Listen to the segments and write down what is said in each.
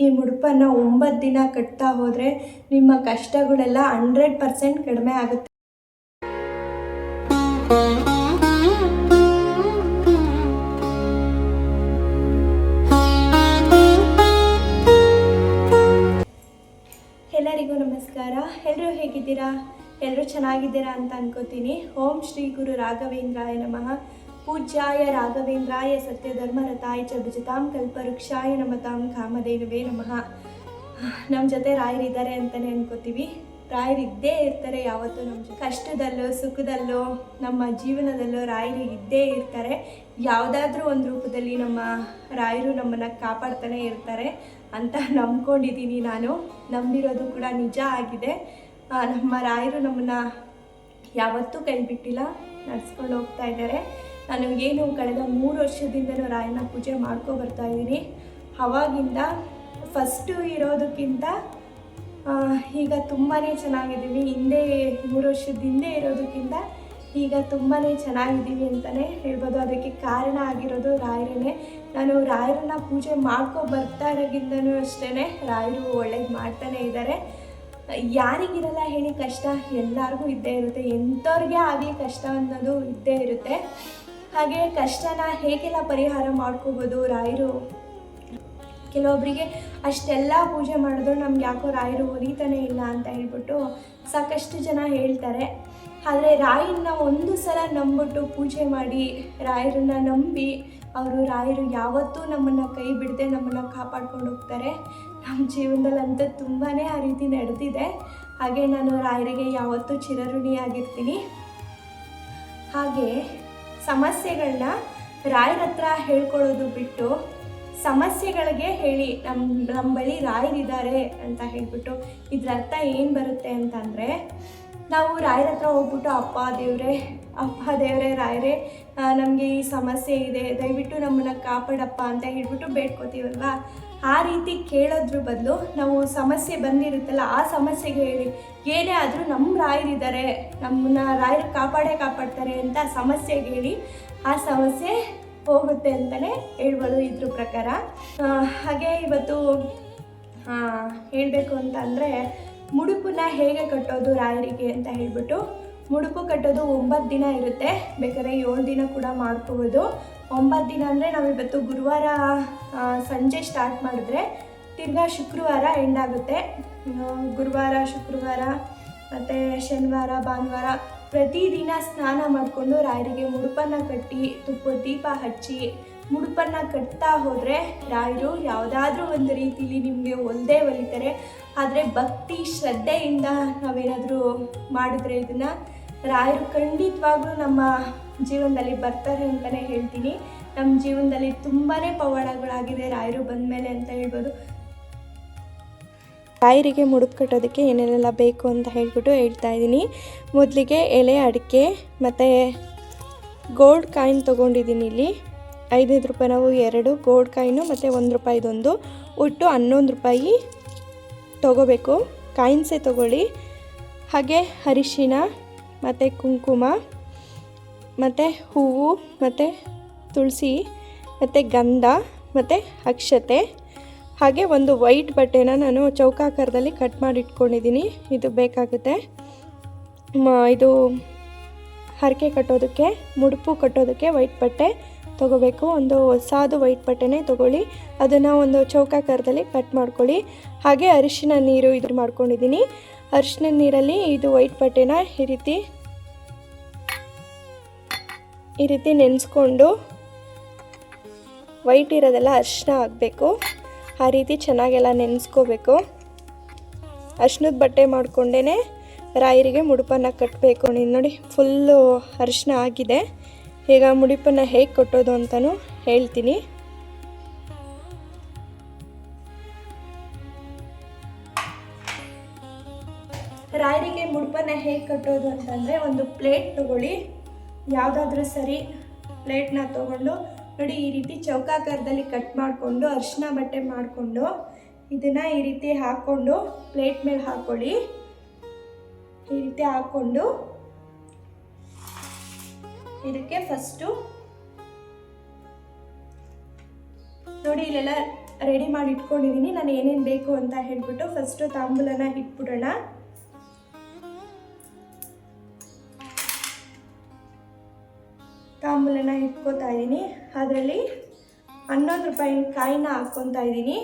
ಈ ಮುಡುಪನ್ನು ಒಂಬತ್ತು ದಿನ ಕಟ್ತಾ ಹೋದರೆ ನಿಮ್ಮ ಕಷ್ಟಗಳೆಲ್ಲ ಹಂಡ್ರೆಡ್ ಪರ್ಸೆಂಟ್ ಕಡಿಮೆ ಆಗುತ್ತೆ. ಎಲ್ಲರಿಗೂ ನಮಸ್ಕಾರ. ಎಲ್ಲರೂ ಹೇಗಿದ್ದೀರಾ? ಎಲ್ಲರೂ ಚೆನ್ನಾಗಿದ್ದೀರಾ ಅಂತ ಅನ್ಕೋತೀನಿ. ಓಂ ಶ್ರೀ ಗುರು ರಾಘವೇಂದ್ರಾಯ ನಮಃ. ಪೂಜ್ಯಾಯ ರಾಘವೇಂದ್ರಾಯ ಸತ್ಯಧರ್ಮರಥಾಯ ಚ ಭಜತಾಂ ಕಲ್ಪವೃಕ್ಷಾಯ ನಮತಾಂ ಕಾಮಧೇನುವೇ ನಮಃ. ನಮ್ಮ ಜೊತೆ ರಾಯರಿದ್ದಾರೆ ಅಂತಲೇ ಅನ್ಕೋತೀವಿ. ರಾಯರಿದ್ದೇ ಇರ್ತಾರೆ ಯಾವತ್ತೂ ನಮ್ಮ ಕಷ್ಟದಲ್ಲೋ, ಸುಖದಲ್ಲೋ, ನಮ್ಮ ಜೀವನದಲ್ಲೋ ರಾಯರು ಇದ್ದೇ ಇರ್ತಾರೆ. ಯಾವುದಾದ್ರೂ ಒಂದು ರೂಪದಲ್ಲಿ ನಮ್ಮ ರಾಯರು ನಮ್ಮನ್ನು ಕಾಪಾಡ್ತಾನೆ ಇರ್ತಾರೆ ಅಂತ ನಂಬ್ಕೊಂಡಿದ್ದೀನಿ ನಾನು. ನಂಬಿರೋದು ಕೂಡ ನಿಜ ಆಗಿದೆ. ನಮ್ಮ ರಾಯರು ನಮ್ಮನ್ನು ಯಾವತ್ತೂ ಕೈ ಬಿಟ್ಟಿಲ್ಲ ನಡ್ಸ್ಕೊಂಡು ಹೋಗ್ತಾ ಇದ್ದಾರೆ. ನಾನು ಏನು ಕಳೆದ ಮೂರು ವರ್ಷದಿಂದಲೂ ರಾಯನ ಪೂಜೆ ಮಾಡ್ಕೊ ಬರ್ತಾ ಇದ್ದೀನಿ. ಅವಾಗಿಂದ ಫಸ್ಟು ಇರೋದಕ್ಕಿಂತ ಈಗ ತುಂಬಾ ಚೆನ್ನಾಗಿದ್ದೀವಿ. ಹಿಂದೆ ಮೂರು ವರ್ಷದ ಹಿಂದೆ ಇರೋದಕ್ಕಿಂತ ಈಗ ತುಂಬಾ ಚೆನ್ನಾಗಿದ್ದೀವಿ ಅಂತಲೇ ಹೇಳ್ಬೋದು. ಅದಕ್ಕೆ ಕಾರಣ ಆಗಿರೋದು ರಾಯರೇ ನಾನು ರಾಯರನ್ನ ಪೂಜೆ ಮಾಡ್ಕೊ ಬರ್ತಾ ಇರೋಗಿಂದನೂ ಅಷ್ಟೇ ರಾಯರು ಒಳ್ಳೇದು ಮಾಡ್ತಾನೆ ಇದ್ದಾರೆ. ಯಾರಿಗಿರಲ್ಲ ಹೇಳಿ ಕಷ್ಟ. ಎಲ್ಲರಿಗೂ ಇದ್ದೇ ಇರುತ್ತೆ. ಎಂಥವ್ರಿಗೆ ಆಗಲಿ ಕಷ್ಟ ಅನ್ನೋದು ಇದ್ದೇ ಇರುತ್ತೆ. ಹಾಗೆ ಕಷ್ಟನ ಹೇಗೆಲ್ಲ ಪರಿಹಾರ ಮಾಡ್ಕೋಬೋದು ರಾಯರು? ಕೆಲವೊಬ್ಬರಿಗೆ ಅಷ್ಟೆಲ್ಲ ಪೂಜೆ ಮಾಡಿದ್ರು ನಮ್ಗೆ ಯಾಕೋ ರಾಯರು ಒಲಿತಾನೆ ಇಲ್ಲ ಅಂತ ಹೇಳ್ಬಿಟ್ಟು ಸಾಕಷ್ಟು ಜನ ಹೇಳ್ತಾರೆ. ಆದರೆ ರಾಯನ್ನ ಒಂದು ಸಲ ನಂಬಿಟ್ಟು ಪೂಜೆ ಮಾಡಿ ರಾಯರನ್ನ ನಂಬಿ ಅವರು ರಾಯರು ಯಾವತ್ತೂ ನಮ್ಮನ್ನು ಕೈ ಬಿಡದೆ ನಮ್ಮನ್ನು ಕಾಪಾಡ್ಕೊಂಡು ಹೋಗ್ತಾರೆ. ನಮ್ಮ ಜೀವನದಲ್ಲಂತೂ ತುಂಬಾ ಆ ರೀತಿ ನಡೆದಿದೆ. ಹಾಗೆ ನಾನು ರಾಯರಿಗೆ ಯಾವತ್ತೂ ಚಿರಋಣಿಯಾಗಿರ್ತೀನಿ. ಹಾಗೆ ಸಮಸ್ಯೆಗಳನ್ನ ರಾಯರ ಹತ್ರ ಹೇಳ್ಕೊಳ್ಳೋದು ಬಿಟ್ಟು ಸಮಸ್ಯೆಗಳಿಗೆ ಹೇಳಿ ನಮ್ಮ ನಮ್ಮ ಬಳಿ ರಾಯರಿದ್ದಾರೆ ಅಂತ ಹೇಳಿಬಿಟ್ಟು ಇದ್ರ ಅರ್ಥ ಏನು ಬರುತ್ತೆ ಅಂತಂದರೆ, ನಾವು ರಾಯರ ಹತ್ರ ಹೋಗ್ಬಿಟ್ಟು ಅಪ್ಪ, ದೇವರೇ ಅಪ್ಪ, ದೇವರೇ, ರಾಯರೇ ನಮಗೆ ಈ ಸಮಸ್ಯೆ ಇದೆ, ದಯವಿಟ್ಟು ನಮ್ಮನ್ನು ಕಾಪಾಡಪ್ಪ ಅಂತ ಹೇಳ್ಬಿಟ್ಟು ಬೇಡ್ಕೋತೀವಲ್ವಾ? ಆ ರೀತಿ ಕೇಳೋದ್ರ ಬದಲು ನಾವು ಸಮಸ್ಯೆ ಬಂದಿರುತ್ತಲ್ಲ, ಆ ಸಮಸ್ಯೆಗೆ ಹೇಳಿ, ಏನೇ ಆದರೂ ನಮ್ಮ ರಾಯರಿದ್ದಾರೆ ನಮ್ಮನ್ನ ರಾಯರು ಕಾಪಾಡೇ ಕಾಪಾಡ್ತಾರೆ ಅಂತ ಸಮಸ್ಯೆಗೆ ಹೇಳಿ, ಆ ಸಮಸ್ಯೆ ಹೋಗುತ್ತೆ ಅಂತಲೇ ಹೇಳ್ಬೋದು ಇದ್ರ ಪ್ರಕಾರ. ಹಾಗೆ ಇವತ್ತು ಹೇಳಬೇಕು ಅಂತ ಅಂದರೆ ಮುಡುಪನ್ನ ಹೇಗೆ ಕಟ್ಟೋದು ರಾಯರಿಗೆ ಅಂತ ಹೇಳಿಬಿಟ್ಟು, ಮುಡುಪು ಕಟ್ಟೋದು ಒಂಬತ್ತು ದಿನ ಇರುತ್ತೆ, ಬೇಕಾದ್ರೆ ಏಳು ದಿನ ಕೂಡ ಮಾಡ್ಕೋಬೋದು ಒಂಬತ್ತು ದಿನ ಅಂದರೆ ನಾವಿವತ್ತು ಗುರುವಾರ ಸಂಜೆ ಸ್ಟಾರ್ಟ್ ಮಾಡಿದ್ರೆ ತಿರ್ಗಾ ಶುಕ್ರವಾರ ಎಂಡ್ ಆಗುತ್ತೆ. ಗುರುವಾರ, ಶುಕ್ರವಾರ, ಮತ್ತು ಶನಿವಾರ, ಭಾನುವಾರ ಪ್ರತಿದಿನ ಸ್ನಾನ ಮಾಡಿಕೊಂಡು ರಾಯರಿಗೆ ಮುಡುಪನ್ನು ಕಟ್ಟಿ, ತುಪ್ಪ, ದೀಪ ಹಚ್ಚಿ ಮುಡುಪನ್ನು ಕಟ್ತಾ ಹೋದರೆ ರಾಯರು ಯಾವುದಾದ್ರೂ ಒಂದು ರೀತಿಲಿ ನಿಮಗೆ ಒಲ್ದೇ ಒಲಿತಾರೆ. ಆದರೆ ಭಕ್ತಿ ಶ್ರದ್ಧೆಯಿಂದ ನಾವೇನಾದರೂ ಮಾಡಿದ್ರೆ ಇದನ್ನು ರಾಯರು ಖಂಡಿತವಾಗ್ಲೂ ನಮ್ಮ ಜೀವನದಲ್ಲಿ ಬರ್ತಾರೆ ಅಂತಲೇ ಹೇಳ್ತೀನಿ. ನಮ್ಮ ಜೀವನದಲ್ಲಿ ತುಂಬಾ ಪವಾಡಗಳಾಗಿದೆ. ರಾಯರು ಬಂದ ಮೇಲೆ ಅಂತ ಹೇಳ್ಬೋದು. ರಾಯರಿಗೆ ಮುಡುಪು ಕಟ್ಟೋದಕ್ಕೆ ಏನೇನೆಲ್ಲ ಬೇಕು ಅಂತ ಹೇಳ್ಬಿಟ್ಟು ಹೇಳ್ತಾ ಇದ್ದೀನಿ. ಮೊದಲಿಗೆ ಎಲೆ, ಅಡಿಕೆ ಮತ್ತು ಗೋಲ್ಡ್ ಕಾಯಿನ್ ತೊಗೊಂಡಿದ್ದೀನಿ ಇಲ್ಲಿ. ಐದೈದು ರೂಪಾಯಿ ನಾವು ಎರಡು ಗೋಲ್ಡ್ ಕಾಯಿನು ಮತ್ತು ಒಂದು ರೂಪಾಯಿದೊಂದು ಒಟ್ಟು ಹನ್ನೊಂದು ರೂಪಾಯಿ ತೊಗೋಬೇಕು. ಕಾಯಿನ್ಸೇ ತೊಗೊಳ್ಳಿ. ಹಾಗೆ ಅರಿಶಿನ ಮತ್ತು ಕುಂಕುಮ. ಮತ್ತು ಹೂವು, ಮತ್ತು ತುಳಸಿ, ಮತ್ತು ಗಂಧ, ಮತ್ತು ಅಕ್ಷತೆ. ಹಾಗೆ ಒಂದು ವೈಟ್ ಬಟ್ಟೆನ ನಾನು ಚೌಕಾಕಾರದಲ್ಲಿ ಕಟ್ ಮಾಡಿ ಇಟ್ಕೊಂಡಿದ್ದೀನಿ. ಇದು ಬೇಕಾಗುತ್ತೆ. ಇದು ಹರಕೆ ಕಟ್ಟೋದಕ್ಕೆ, ಮುಡುಪು ಕಟ್ಟೋದಕ್ಕೆ ವೈಟ್ ಬಟ್ಟೆ ತೊಗೋಬೇಕು. ಒಂದು ಹೊಸಾದು ವೈಟ್ ಬಟ್ಟೆನೇ ತೊಗೊಳ್ಳಿ. ಅದನ್ನು ಒಂದು ಚೌಕಾಕಾರದಲ್ಲಿ ಕಟ್ ಮಾಡ್ಕೊಳ್ಳಿ. ಹಾಗೆ ಅರಿಶಿನ ನೀರು ಇದ್ರ ಮಾಡ್ಕೊಂಡಿದ್ದೀನಿ. ಅರಿಶಿನ ನೀರಲ್ಲಿ ಇದು ವೈಟ್ ಬಟ್ಟೆನ ಈ ರೀತಿ ಈ ರೀತಿ ನೆನೆಸ್ಕೊಂಡು ವೈಟ್ ಇರೋದೆಲ್ಲ ಅರಿಶಿನ ಆಗಬೇಕು ಆ ರೀತಿ ಚೆನ್ನಾಗೆಲ್ಲ ನೆನೆಸ್ಕೋಬೇಕು. ಅರ್ಶಿನದ ಬಟ್ಟೆ ಮಾಡಿಕೊಂಡೇ ರಾಯರಿಗೆ ಮುಡುಪನ್ನು ಕಟ್ಟಬೇಕು ನೀನು ನೋಡಿ ಫುಲ್ಲು ಅರಿಶಿನ ಆಗಿದೆ. ಈಗ ಮುಡುಪನ್ನು ಹೇಗೆ ಕಟ್ಟೋದು ಅಂತಲೂ ಹೇಳ್ತೀನಿ. ರಾಯರಿಗೆ ಮುಡುಪನ್ನು ಹೇಗೆ ಕಟ್ಟೋದು ಅಂತಂದರೆ ಒಂದು ಪ್ಲೇಟ್ ತಗೊಳ್ಳಿ. ಯಾವುದಾದ್ರೂ ಸರಿ ಪ್ಲೇಟ್ನ ತೊಗೊಂಡು ನೋಡಿ, ಈ ರೀತಿ ಚೌಕಾಕಾರದಲ್ಲಿ ಕಟ್ ಮಾಡಿಕೊಂಡು ಅರಿಶಿನ ಬಟ್ಟೆ ಮಾಡಿಕೊಂಡು ಇದನ್ನು ಈ ರೀತಿ ಹಾಕ್ಕೊಂಡು ಪ್ಲೇಟ್ ಮೇಲೆ ಹಾಕ್ಕೊಳ್ಳಿ ಈ ರೀತಿ ಹಾಕ್ಕೊಂಡು ಇದಕ್ಕೆ ಫಸ್ಟು ನೋಡಿ, ಇಲ್ಲೆಲ್ಲ ರೆಡಿ ಮಾಡಿ ಇಟ್ಕೊಂಡಿದ್ದೀನಿ ನಾನು ಏನೇನು ಬೇಕು ಅಂತ ಹೇಳಿಬಿಟ್ಟು ಫಸ್ಟು ತಾಂಬೂಲನ ಇಟ್ಬಿಡೋಣ ತಾಂಬೂಲನ ಇಟ್ಕೋತಾ ಇದ್ದೀನಿ. ಅದರಲ್ಲಿ ಹನ್ನೊಂದು ರೂಪಾಯಿ ಕಾಯಿನ ಹಾಕ್ಕೊತಾ ಇದ್ದೀನಿ.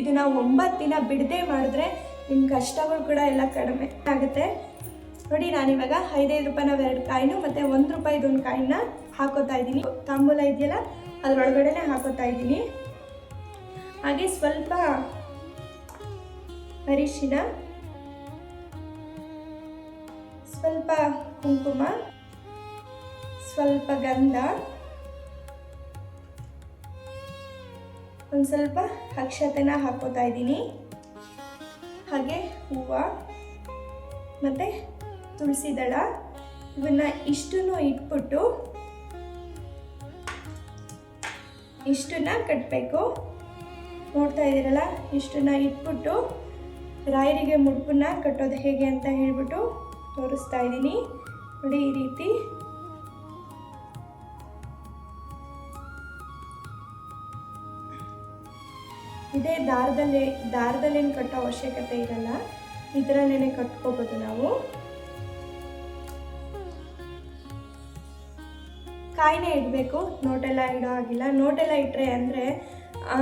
ಇದು ನಾವು ಒಂಬತ್ತು ದಿನ ಬಿಡದೆ ಮಾಡಿದ್ರೆ ನಿಮ್ಮ ಕಷ್ಟಗಳು ಕೂಡ ಎಲ್ಲ ಕಡಿಮೆ ಆಗುತ್ತೆ. ನೋಡಿ, ನಾನಿವಾಗ ಐದೈದು ರೂಪಾಯಿನ ಎರಡು ಕಾಯಿನು ಮತ್ತು ಒಂದು ರೂಪಾಯಿದೊಂದು ಕಾಯಿನ ಹಾಕೋತಾ ಇದ್ದೀನಿ. ತಾಂಬೂಲ ಇದೆಯಲ್ಲ, ಅದರೊಳಗಡೆನೆ ಹಾಕೋತಾ ಇದ್ದೀನಿ. ಹಾಗೆ ಸ್ವಲ್ಪ ಅರಿಶಿನ, ಸ್ವಲ್ಪ ಕುಂಕುಮ ಸ್ವಲ್ಪ ಗಂಧ. ಒಂದು ಸ್ವಲ್ಪ ಅಕ್ಷತೆನ ಹಾಕೋತಾ ಇದ್ದೀನಿ. ಹಾಗೆ ಹೂವು ಮತ್ತು ತುಳಸಿ ದಳ. ಇವನ್ನ ಇಷ್ಟನ್ನು ಇಟ್ಬಿಟ್ಟು ಇಷ್ಟನ್ನ ಕಟ್ಟಬೇಕು ನೋಡ್ತಾ ಇದ್ದೀರಲ್ಲ, ಇಷ್ಟನ್ನ ಇಟ್ಬಿಟ್ಟು ರಾಯರಿಗೆ ಮುಡುಪನ್ನ ಕಟ್ಟೋದು ಹೇಗೆ ಅಂತ ಹೇಳ್ಬಿಟ್ಟು ತೋರಿಸ್ತಾ ಇದ್ದೀನಿ. ನೋಡಿ ಈ ರೀತಿ. ಇದೇ ದಾರದಲ್ಲಿ, ದಾರದಲ್ಲೇನು ಕಟ್ಟೋ ಅವಶ್ಯಕತೆ ಇರಲ್ಲ. ಇದರಲ್ಲೇ ಕಟ್ಕೋಬೋದು ನಾವು. ಕಾಯಿನೇ ಇಡಬೇಕು, ನೋಟೆಲ್ಲ ಇಡೋ ಆಗಿಲ್ಲ ನೋಟೆಲ್ಲ ಇಟ್ಟರೆ ಅಂದರೆ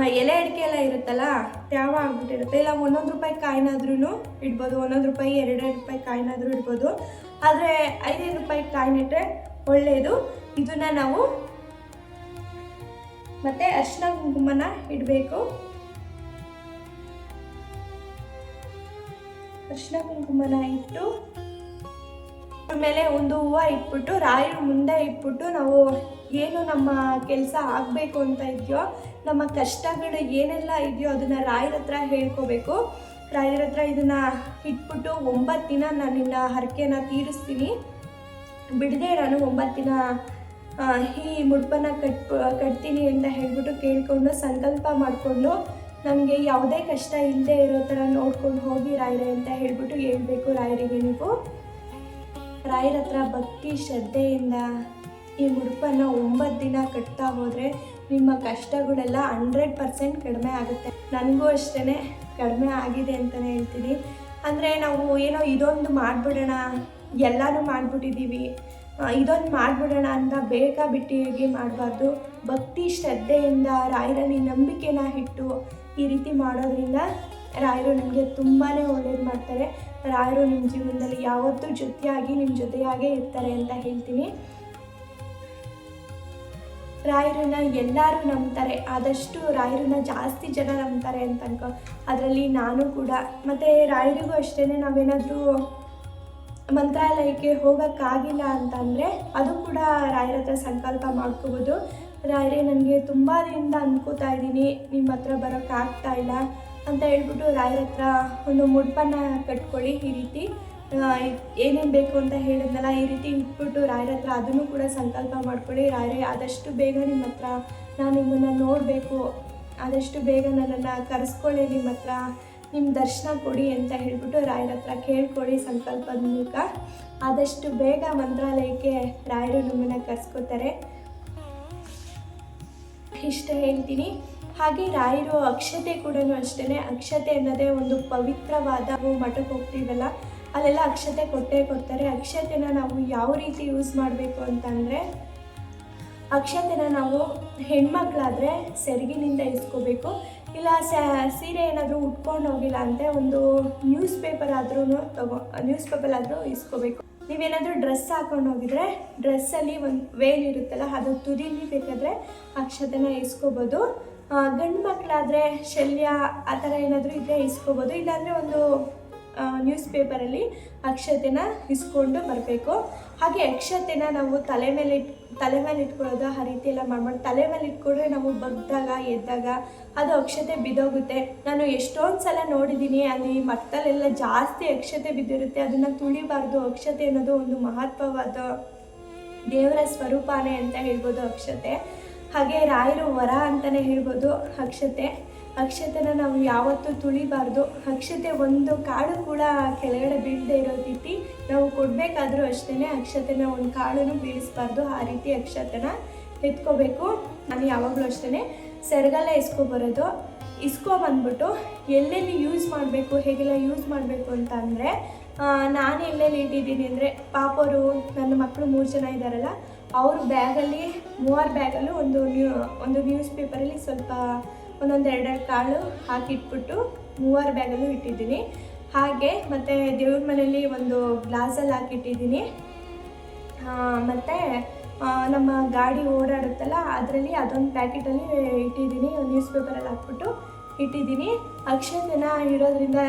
ಎಲೆ ಅಡಿಕೆ ಎಲ್ಲ ಇರುತ್ತಲ್ಲ, ತ್ಯಾವ ಆಗ್ಬಿಟ್ಟಿರುತ್ತೆ. ಇಲ್ಲ, ಒಂದೊಂದು ರೂಪಾಯಿ ಕಾಯಿನಾದ್ರೂ ಇಡ್ಬೋದು, ಒಂದೊಂದು ರೂಪಾಯಿ, ಎರಡೆರಡು ರೂಪಾಯಿ ಕಾಯಿನಾದರೂ ಇಡ್ಬೋದು. ಆದರೆ, ಐದೈದು ರೂಪಾಯಿ ಕಾಯಿನಿಟ್ರೆ ಒಳ್ಳೆಯದು ಇದನ್ನು ನಾವು ಮತ್ತು ಅರ್ಶಿನ ಕುಂಕುಮನ ಇಡಬೇಕು. ಅರಿಶಿನ ಕುಂಕುಮನ ಇಟ್ಟು ಮೇಲೆ ಒಂದು ಹೂವು ಇಟ್ಬಿಟ್ಟು, ರಾಯರ ಮುಂದೆ ಇಟ್ಬಿಟ್ಟು ನಾವು ಏನು ನಮ್ಮ ಕೆಲಸ ಆಗಬೇಕು ಅಂತ ಇದೆಯೋ, ನಮ್ಮ ಕಷ್ಟಗಳು ಏನೆಲ್ಲ ಇದೆಯೋ ಅದನ್ನು ರಾಯರ ಹತ್ರ ಹೇಳ್ಕೋಬೇಕು. ರಾಯರ ಹತ್ರ ಇದನ್ನು ಇಟ್ಬಿಟ್ಟು ಒಂಬತ್ತು ದಿನ ನಾನು ನಿನ್ನ ಹರಕೆನ ತೀರಿಸ್ತೀನಿ. ಬಿಡದೆ ನಾನು ಒಂಬತ್ತು ದಿನ ಈ ಮುಡ್ಪನ್ನ ಕಟ್ ಕಟ್ತೀನಿ ಅಂತ ಹೇಳ್ಬಿಟ್ಟು ಕೇಳಿಕೊಂಡು, ಸಂಕಲ್ಪ ಮಾಡಿಕೊಂಡು ನನಗೆ ಯಾವುದೇ ಕಷ್ಟ ಇಲ್ಲದೆ ಇರೋ ಥರ ನೋಡ್ಕೊಂಡು ಹೋಗಿ ರಾಯರೇ ಅಂತ ಹೇಳಿಬಿಟ್ಟು ಹೇಳ್ಬೇಕು ರಾಯರಿಗೆ ನೀವು. ರಾಯರ ಹತ್ರ ಭಕ್ತಿ, ಶ್ರದ್ಧೆಯಿಂದ ಈ ಮುಡುಪನ್ನು ಒಂಬತ್ತು ದಿನ ಕಟ್ತಾ ಹೋದರೆ ನಿಮ್ಮ ಕಷ್ಟಗಳೆಲ್ಲ ಹಂಡ್ರೆಡ್ ಪರ್ಸೆಂಟ್ ಕಡಿಮೆ ಆಗುತ್ತೆ. ನನಗೂ ಅಷ್ಟೇ ಕಡಿಮೆ ಆಗಿದೆ ಅಂತಲೇ ಹೇಳ್ತೀನಿ. ಅಂದರೆ ನಾವು ಏನೋ ಇದೊಂದು ಮಾಡಿಬಿಡೋಣ, ಎಲ್ಲನೂ ಮಾಡಿಬಿಟ್ಟಿದ್ದೀವಿ. ಇದೊಂದು ಮಾಡಿಬಿಡೋಣ ಅಂತ ಬೇಗ ಬಿಟ್ಟಿಯಾಗಿ ಮಾಡಬಾರ್ದು. ಭಕ್ತಿ, ಶ್ರದ್ಧೆಯಿಂದ ರಾಯರಲ್ಲಿ ನಂಬಿಕೆನ ಇಟ್ಟು ಈ ರೀತಿ ಮಾಡೋದ್ರಿಂದ ರಾಯರು ನಿಮಗೆ ತುಂಬಾ ಒಳ್ಳೇದು ಮಾಡ್ತಾರೆ. ರಾಯರು ನಿಮ್ಮ ಜೀವನದಲ್ಲಿ ಯಾವತ್ತೂ ಜೊತೆಯಾಗಿ ನಿಮ್ಮ ಜೊತೆಯಾಗೇ ಇರ್ತಾರೆ ಅಂತ ಹೇಳ್ತೀನಿ. ರಾಯರನ್ನ ಎಲ್ಲರೂ ನಂಬ್ತಾರೆ. ಆದಷ್ಟು ರಾಯರನ್ನ ಜಾಸ್ತಿ ಜನ ನಂಬ್ತಾರೆ ಅಂತ ಅನ್ಕೊ. ಅದರಲ್ಲಿ ನಾನು ಕೂಡ, ಮತ್ತು ರಾಯರಿಗೂ ಅಷ್ಟೇ ನಾವೇನಾದರೂ ಮಂತ್ರಾಲಯಕ್ಕೆ ಹೋಗೋಕ್ಕಾಗಿಲ್ಲ ಅಂತಂದರೆ ಅದು ಕೂಡ ರಾಯರ ಹತ್ರ ಸಂಕಲ್ಪ ಮಾಡ್ಕೋಬೋದು. ರಾಯರೇ, ನನಗೆ ತುಂಬ ದಿನದಿಂದ ಅಂದ್ಕೋತಾ ಇದ್ದೀನಿ. ನಿಮ್ಮ ಹತ್ರ ಬರೋಕ್ಕಾಗ್ತಾ ಇಲ್ಲ ಅಂತ ಹೇಳ್ಬಿಟ್ಟು ರಾಯರ ಹತ್ರ ಒಂದು ಮುಡ್ಪನ್ನ ಕಟ್ಕೊಳ್ಳಿ ಈ ರೀತಿ. ಏನೇನು ಬೇಕು ಅಂತ ಹೇಳಿದ್ನಲ್ಲ, ಈ ರೀತಿ ಇಟ್ಬಿಟ್ಟು ರಾಯರ ಹತ್ರ ಅದನ್ನು ಕೂಡ ಸಂಕಲ್ಪ ಮಾಡ್ಕೊಳ್ಳಿ. ರಾಯರೇ, ಆದಷ್ಟು ಬೇಗ ನಿಮ್ಮ ಹತ್ರ ನಾನು ನಿಮ್ಮನ್ನು ನೋಡಬೇಕು. ಆದಷ್ಟು ಬೇಗ ನನ್ನನ್ನು ಕರೆಸ್ಕೊಳ್ಳಿ ನಿಮ್ಮ ಹತ್ರ. ನಿಮ್ಮ ದರ್ಶನ ಕೊಡಿ ಅಂತ ಹೇಳಿಬಿಟ್ಟು ರಾಯರ ಹತ್ರ ಕೇಳ್ಕೊಳ್ಳಿ ಸಂಕಲ್ಪದ ಮೂಲಕ. ಆದಷ್ಟು ಬೇಗ ಮಂತ್ರಾಲಯಕ್ಕೆ ರಾಯರು ನಿಮ್ಮನ್ನು ಕರೆಸ್ಕೋತಾರೆ. ಇಷ್ಟ ಹೇಳ್ತೀನಿ. ಹಾಗೆ ರಾಯರು ಅಕ್ಷತೆ ಕೂಡ ಅಷ್ಟೇ ಅಕ್ಷತೆ ಅನ್ನೋದೇ ಒಂದು ಪವಿತ್ರವಾದ ಮಠಕ್ಕೆ ಹೋಗ್ತೀವಲ್ಲ, ಅಲ್ಲೆಲ್ಲ ಅಕ್ಷತೆ ಕೊಟ್ಟೇ ಕೊಡ್ತಾರೆ. ಅಕ್ಷತೆನ ನಾವು ಯಾವ ರೀತಿ ಯೂಸ್ ಮಾಡಬೇಕು ಅಂತಂದರೆ, ಅಕ್ಷತೆನ ನಾವು ಹೆಣ್ಮಕ್ಳಾದರೆ ಸೆರಗಿನಿಂದ ಇಸ್ಕೋಬೇಕು. ಇಲ್ಲ ಸೀರೆ ಏನಾದರೂ ಉಟ್ಕೊಂಡು ಹೋಗಿಲ್ಲ ಅಂದರೆ ಒಂದು ನ್ಯೂಸ್ ಪೇಪರ್ ಆದ್ರೂ ತಗೋ ನ್ಯೂಸ್ ಪೇಪರ್ ಆದರೂ ಇಸ್ಕೋಬೇಕು. ನೀವೇನಾದರೂ ಡ್ರೆಸ್ ಹಾಕೊಂಡು ಹೋಗಿದ್ರೆ ಡ್ರೆಸ್ಸಲ್ಲಿ ಒಂದು ವೇಲ್ ಇರುತ್ತಲ್ಲ, ಅದು ತುದಿಲಿ ಬೇಕಾದರೆ ಅಕ್ಷತೆನ ಇಸ್ಕೋಬೋದು. ಗಂಡು ಮಕ್ಕಳಾದರೆ ಶಲ್ಯ ಆ ಥರ ಏನಾದರೂ ಇದ್ದರೆ ಇಸ್ಕೋಬೋದು. ಇಲ್ಲಾಂದರೆ ಒಂದು ನ್ಯೂಸ್ ಪೇಪರಲ್ಲಿ ಅಕ್ಷತೆನ ಇಸ್ಕೊಂಡು ಬರಬೇಕು. ಹಾಗೆ ಯಕ್ಷತೆನ ನಾವು ತಲೆ ಮೇಲೆ ತಲೆ ಮೇಲೆ ಇಟ್ಕೊಳ್ಳೋದು ಆ ರೀತಿ ಎಲ್ಲ ಮಾಡ್ಬಾರ್ದು. ತಲೆ ಮೇಲೆ ಇಟ್ಕೊಂಡ್ರೆ ನಾವು ಬಗ್ದಾಗ, ಎದ್ದಾಗ ಅದು ಅಕ್ಷತೆ ಬಿದ್ದೋಗುತ್ತೆ ನಾನು ಎಷ್ಟೊಂದು ಸಲ ನೋಡಿದ್ದೀನಿ ಅಲ್ಲಿ ಮಠದಲ್ಲೆಲ್ಲ ಜಾಸ್ತಿ ಅಕ್ಷತೆ ಬಿದ್ದಿರುತ್ತೆ. ಅದನ್ನು ತುಳಿಬಾರ್ದು. ಅಕ್ಷತೆ ಅನ್ನೋದು ಒಂದು ಮಹತ್ವವಾದ ದೇವರ ಸ್ವರೂಪನೇ ಅಂತ ಹೇಳ್ಬೋದು ಅಕ್ಷತೆ ಹಾಗೆ ರಾಯರು ವರ ಅಂತಲೇ ಹೇಳ್ಬೋದು ಅಕ್ಷತೆ ಅಕ್ಷತೆನ ನಾವು ಯಾವತ್ತೂ ತುಳಿಬಾರ್ದು. ಅಕ್ಷತೆ ಒಂದು ಕಾಳು ಕೂಡ ಕೆಳಗಡೆ ಬೀಳದೆ ಇರೋ ರೀತಿ ನಾವು ಕೊಡಬೇಕಾದ್ರೂ ಅಷ್ಟೇ ಅಕ್ಷತೆನ ಒಂದು ಕಾಳನ್ನು ಬೀಳಿಸ್ಬಾರ್ದು. ಆ ರೀತಿ ಅಕ್ಷತೆನ ಎತ್ಕೋಬೇಕು. ನಾನು ಯಾವಾಗಲೂ ಅಷ್ಟೇ ಸೆರಗಲ್ಲ ಇಸ್ಕೊಬರೋದು ಇಸ್ಕೊಬಂದ್ಬಿಟ್ಟು ಎಲ್ಲೆಲ್ಲಿ ಯೂಸ್ ಮಾಡಬೇಕು, ಹೇಗೆಲ್ಲ ಯೂಸ್ ಮಾಡಬೇಕು ಅಂತ ಅಂದರೆ ನಾನು ಎಲ್ಲೆಲ್ಲಿ ಇಟ್ಟಿದ್ದೀನಿ ಅಂದರೆ ಪಾಪವರು ನನ್ನ ಮಕ್ಕಳು ಮೂರು ಜನ ಇದ್ದಾರಲ್ಲ, ಅವ್ರ ಬ್ಯಾಗಲ್ಲಿ ಮೂವರ್ ಬ್ಯಾಗಲ್ಲೂ ಒಂದು ನ್ಯೂ ಒಂದು ನ್ಯೂಸ್ ಪೇಪರಲ್ಲಿ ಸ್ವಲ್ಪ ಒಂದೊಂದು ಎರಡೆರಡು ಕಾಳು ಹಾಕಿಟ್ಬಿಟ್ಟು ಮೂವರು ಬ್ಯಾಗಲ್ಲೂ ಇಟ್ಟಿದ್ದೀನಿ. ಹಾಗೆ ಮತ್ತು ದೇವ್ರ ಮನೆಯಲ್ಲಿ ಒಂದು ಗ್ಲಾಸಲ್ಲಿ ಹಾಕಿಟ್ಟಿದ್ದೀನಿ. ಮತ್ತು ನಮ್ಮ ಗಾಡಿ ಓಡಾಡುತ್ತಲ್ಲ, ಅದರಲ್ಲಿ ಅದೊಂದು ಪ್ಯಾಕೆಟಲ್ಲಿ ಇಟ್ಟಿದ್ದೀನಿ. ನ್ಯೂಸ್ ಪೇಪರಲ್ಲಿ ಹಾಕ್ಬಿಟ್ಟು ಇಟ್ಟಿದ್ದೀನಿ. ಅಕ್ಷತೆನ ಇರೋದ್ರಿಂದ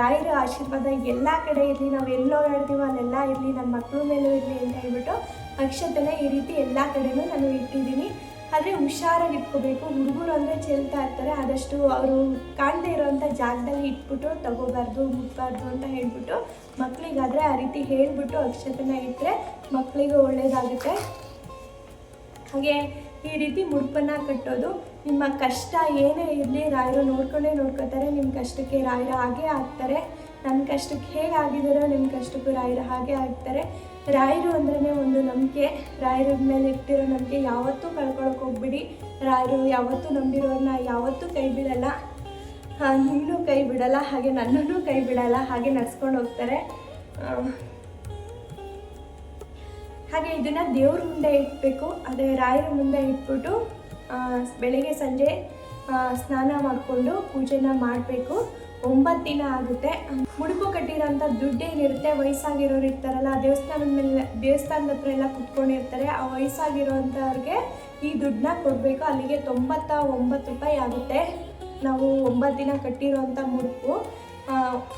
ರಾಯರ ಆಶೀರ್ವಾದ ಎಲ್ಲ ಕಡೆ ಇರಲಿ, ನಾವು ಎಲ್ಲಿ ಓಡಾಡ್ತೀವೋ ಅಲ್ಲೆಲ್ಲ ಇರಲಿ ನಮ್ಮ ಮಕ್ಕಳ ಮೇಲೂ ಇರಲಿ ಅಂತ ಹೇಳ್ಬಿಟ್ಟು ಅಕ್ಷತೆನ ಈ ರೀತಿ ಎಲ್ಲ ಕಡೆಯೂ ನಾನು ಇಟ್ಟಿದ್ದೀನಿ. ಆದರೆ ಹುಷಾರಾಗಿ ಇಟ್ಕೋಬೇಕು. ಹುಡುಗರು ಅಂದರೆ ಚೆಲ್ತಾ ಇರ್ತಾರೆ. ಆದಷ್ಟು ಅವರು ಕಾಣದೇ ಇರೋವಂಥ ಜಾಗದಲ್ಲಿ ಇಟ್ಬಿಟ್ಟು ತಗೋಬಾರ್ದು, ಮುಟ್ಬಾರ್ದು ಅಂತ ಹೇಳ್ಬಿಟ್ಟು ಮಕ್ಕಳಿಗಾದರೆ ಆ ರೀತಿ ಹೇಳಿಬಿಟ್ಟು ಅಕ್ಷತೆನ ಇಟ್ಟರೆ ಮಕ್ಕಳಿಗೂ ಒಳ್ಳೆಯದಾಗುತ್ತೆ ಹಾಗೆ ಈ ರೀತಿ ಮುಡುಪನ್ನ ಕಟ್ಟೋದು. ನಿಮ್ಮ ಕಷ್ಟ ಏನೇ ಇರಲಿ ರಾಯರು ನೋಡ್ಕೊಂಡೇ ನೋಡ್ಕೋತಾರೆ. ನಿಮ್ಮ ಕಷ್ಟಕ್ಕೆ ರಾಯರ ಹಾಗೆ ಆಗ್ತಾರೆ. ನನ್ನ ಕಷ್ಟಕ್ಕೆ ಹೇಗೆ ಆಗಿದಾರೋ ನಿಮ್ಮ ಕಷ್ಟಕ್ಕೂ ರಾಯರು ಹಾಗೆ ಆಗ್ತಾರೆ. ರಾಯರು ಅಂದ್ರೇ ಒಂದು ನಂಬಿಕೆ. ರಾಯರ ಮೇಲೆ ಇಟ್ಟಿರೋ ನಂಬಿಕೆ ಯಾವತ್ತೂ ಕಳ್ಕೊಳಕ್ಕೆ ಹೋಗ್ಬಿಡಿ. ರಾಯರು ಯಾವತ್ತೂ ನಂಬಿರೋರನ್ನ ಯಾವತ್ತೂ ಕೈ ಬಿಡಲ್ಲ. ನಿನ್ನೂ ಕೈ ಬಿಡಲ್ಲ, ಹಾಗೆ ನನ್ನನ್ನು ಕೈ ಬಿಡಲ್ಲ, ಹಾಗೆ ನಡ್ಸ್ಕೊಂಡು ಹೋಗ್ತಾರೆ. ಹಾಗೆ ಇದನ್ನು ದೇವ್ರ ಮುಂದೆ ಇಟ್ಬೇಕು. ಅದೇ ರಾಯರ ಮುಂದೆ ಇಟ್ಬಿಟ್ಟು ಬೆಳಿಗ್ಗೆ ಸಂಜೆ ಸ್ನಾನ ಮಾಡಿಕೊಂಡು ಪೂಜೆನ ಮಾಡಬೇಕು. ಒಂಬತ್ತು ದಿನ ಆಗುತ್ತೆ. ಮುಡುಪು ಕಟ್ಟಿರೋಂಥ ದುಡ್ಡು ಏನಿರುತ್ತೆ? ವಯಸ್ಸಾಗಿರೋರು ಇರ್ತಾರಲ್ಲ, ದೇವಸ್ಥಾನದ ಮೇಲೆ, ದೇವಸ್ಥಾನದ ಹತ್ರ ಎಲ್ಲ ಕುತ್ಕೊಂಡಿರ್ತಾರೆ. ಆ ವಯಸ್ಸಾಗಿರೋಂಥವ್ರಿಗೆ ಈ ದುಡ್ಡನ್ನ ಕೊಡಬೇಕು. ಅಲ್ಲಿಗೆ ತೊಂಬತ್ತ ಒಂಬತ್ತು ರೂಪಾಯಿ ಆಗುತ್ತೆ. ನಾವು ಒಂಬತ್ತು ದಿನ ಕಟ್ಟಿರೋಂಥ ಮುಡುಪು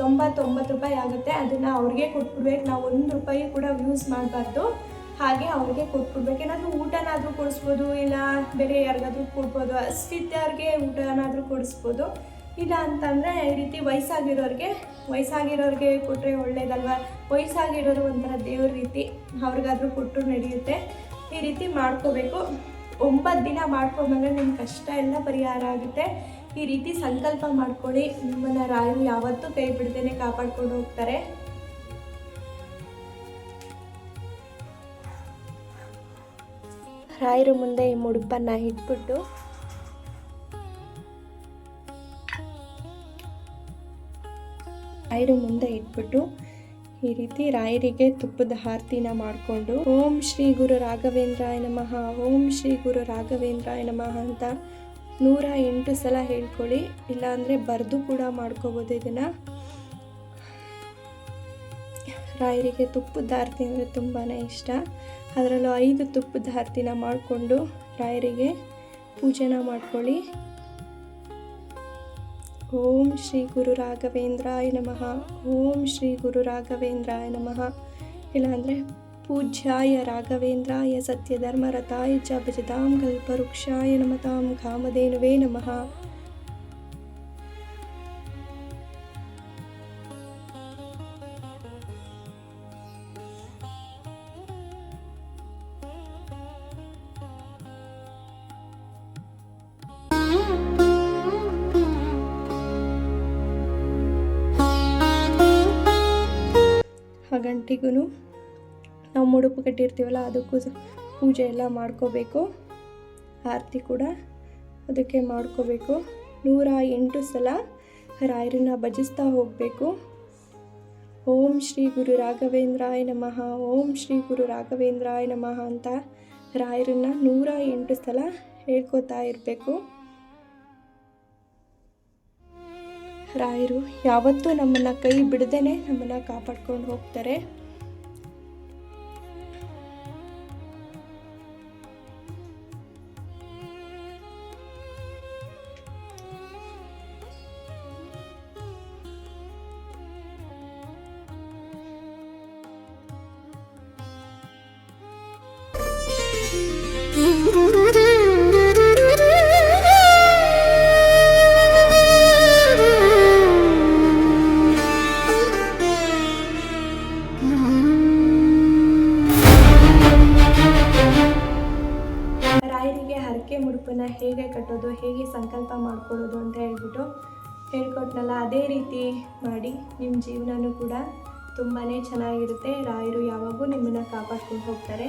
ತೊಂಬತ್ತೊಂಬತ್ತು ರೂಪಾಯಿ ಆಗುತ್ತೆ. ಅದನ್ನು ಅವ್ರಿಗೆ ಕೊಟ್ಬಿಡ್ಬೇಕು. ನಾವು ಒಂದು ರೂಪಾಯಿ ಕೂಡ ಯೂಸ್ ಮಾಡಬಾರ್ದು. ಹಾಗೆ ಅವ್ರಿಗೆ ಕೊಟ್ಬಿಡ್ಬೇಕು. ಏನಾದರೂ ಊಟನಾದರೂ ಕೊಡಿಸ್ಬೋದು, ಇಲ್ಲ ಬೇರೆ ಯಾರಿಗಾದ್ರೂ ಕೊಡ್ಬೋದು. ಅಷ್ಟಿದ್ದವ್ರಿಗೆ ಊಟನಾದರೂ ಕೊಡಿಸ್ಬೋದು. ಇಲ್ಲ ಅಂತಂದರೆ ಈ ರೀತಿ ವಯಸ್ಸಾಗಿರೋರಿಗೆ ವಯಸ್ಸಾಗಿರೋರಿಗೆ ಕೊಟ್ಟರೆ ಒಳ್ಳೇದಲ್ವ? ವಯಸ್ಸಾಗಿರೋರು ಒಂಥರ ದೇವ್ರ ರೀತಿ ಅವ್ರಿಗಾದ್ರೂ ಕೊಟ್ಟರು ನಡೆಯುತ್ತೆ. ಈ ರೀತಿ ಮಾಡ್ಕೋಬೇಕು. ಒಂಬತ್ತು ದಿನ ಮಾಡ್ಕೊಂಬಂದ್ರೆ ನಿಮ್ಮ ಕಷ್ಟ ಎಲ್ಲ ಪರಿಹಾರ ಆಗುತ್ತೆ. ಈ ರೀತಿ ಸಂಕಲ್ಪ ಮಾಡ್ಕೊಳ್ಳಿ. ನಿಮ್ಮನ್ನು ರಾಯರು ಯಾವತ್ತೂ ಕೈ ಬಿಡ್ದೇನೆ ಕಾಪಾಡ್ಕೊಂಡು ಹೋಗ್ತಾರೆ. ರಾಯರು ಮುಂದೆ ಈ ಮುಡುಪನ್ನು ಇಟ್ಬಿಟ್ಟು ರಾಯರ ಮುಂದೆ ಇಟ್ಬಿಟ್ಟು ಈ ರೀತಿ ರಾಯರಿಗೆ ತುಪ್ಪದ ಆರತಿನ ಮಾಡಿಕೊಂಡು, ಓಂ ಶ್ರೀ ಗುರು ರಾಘವೇಂದ್ರಾಯ ನಮಃ, ಓಂ ಶ್ರೀ ಗುರು ರಾಘವೇಂದ್ರಾಯ ನಮಃ ಅಂತ ನೂರ ಎಂಟು ಸಲ ಹೇಳ್ಕೊಳ್ಳಿ. ಇಲ್ಲಾಂದರೆ ಬರೆದು ಕೂಡ ಮಾಡ್ಕೋಬೋದು ಇದನ್ನು. ರಾಯರಿಗೆ ತುಪ್ಪದ ಆರತಿ ಅಂದರೆ ತುಂಬಾ ಇಷ್ಟ. ಅದರಲ್ಲೂ ಐದು ತುಪ್ಪದ ಆರತಿನ ಮಾಡಿಕೊಂಡು ರಾಯರಿಗೆ ಪೂಜೆನ ಮಾಡ್ಕೊಳ್ಳಿ. ಓಂ ಶ್ರೀ ಗುರು ರಾಘವೇಂದ್ರಾಯ ನಮಃ ಓಂ ಶ್ರೀ ಗುರು ರಾಘವೇಂದ್ರಾಯ ನಮಃ ಇಲ್ಲಾಂದರೆ ಪೂಜ್ಯಾಯ ರಾಘವೇಂದ್ರಾಯ ಸತ್ಯಧರ್ಮರತಾಯ ಚ ಭಜತಾಂ ಕಲ್ಪವೃಕ್ಷಾಯ ನಮತಾಂ ಕಾಮಧೇನುವೇ ನಮಃ ಗಂಟೆಗೂ ನಾವು ಮುಡುಪು ಕಟ್ಟಿರ್ತೀವಲ್ಲ ಅದಕ್ಕೂ ಪೂಜೆ ಎಲ್ಲ ಮಾಡ್ಕೋಬೇಕು. ಆರತಿ ಕೂಡ ಅದಕ್ಕೆ ಮಾಡ್ಕೋಬೇಕು. ನೂರ ಎಂಟು ಸಲ ರಾಯರನ್ನ ಭಜಿಸ್ತಾ ಹೋಗಬೇಕು. ಓಂ ಶ್ರೀ ಗುರು ರಾಘವೇಂದ್ರಾಯ ನಮಃ. ಓಂ ಶ್ರೀ ಗುರು ರಾಘವೇಂದ್ರಾಯ ನಮಃ ಅಂತ ರಾಯರನ್ನ ನೂರ ಎಂಟು ಸಲ ಹೇಳ್ಕೊತಾ ಇರಬೇಕು. ರಾಯರು ಯಾವತ್ತೂ ನಮ್ಮನ್ನು ಕೈ ಬಿಡದೇನೆ ನಮ್ಮನ್ನು ಕಾಪಾಡ್ಕೊಂಡು ಹೋಗ್ತಾರೆ. ಕಟ್ಟೋದು ಹೇಗೆ ಸಂಕಲ್ಪ ಮಾಡ್ಕೊಳ್ಳೋದು ಅಂತ ಹೇಳ್ಬಿಟ್ಟು ಹೇಳ್ಕೊಟ್ನಲ್ಲ, ಅದೇ ರೀತಿ ಮಾಡಿ ನಿಮ್ಮ ಜೀವನನೂ ಕೂಡ ತುಂಬಾ ಚೆನ್ನಾಗಿರುತ್ತೆ. ರಾಯರು ಯಾವಾಗೂ ನಿಮ್ಮನ್ನು ಕಾಪಾಡ್ಕೊಂಡು ಹೋಗ್ತಾರೆ.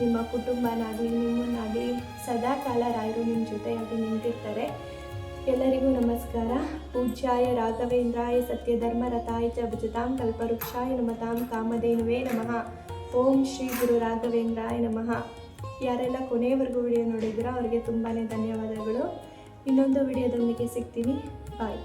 ನಿಮ್ಮ ಕುಟುಂಬನಾಗಲಿ, ನಿಮ್ಮನ್ನಾಗಲಿ ಸದಾ ಕಾಲ ರಾಯರು ನಿಮ್ಮ ಜೊತೆಯಾಗಿ ನಿಂತಿರ್ತಾರೆ. ಎಲ್ಲರಿಗೂ ನಮಸ್ಕಾರ. ಪೂಜ್ಯಾಯ ರಾಘವೇಂದ್ರಾಯ ಸತ್ಯಧರ್ಮರಥಾಯ ಚ ಭಜತಾಂ ಕಲ್ಪವೃಕ್ಷಾಯ ನಮತಾಂ ಕಾಮಧೇನುವೇ ನಮಃ. ಓಂ ಶ್ರೀ ಗುರು ರಾಘವೇಂದ್ರಾಯ ನಮಃ. ಯಾರೆಲ್ಲ ಕೊನೆಯವರೆಗೂ ವಿಡಿಯೋ ನೋಡಿದ್ದೀರಾ ಅವರಿಗೆ ತುಂಬಾ ಧನ್ಯವಾದಗಳು. ಇನ್ನೊಂದು ವಿಡಿಯೋದೊಂದಿಗೆ ಸಿಗ್ತೀನಿ. ಬಾಯ್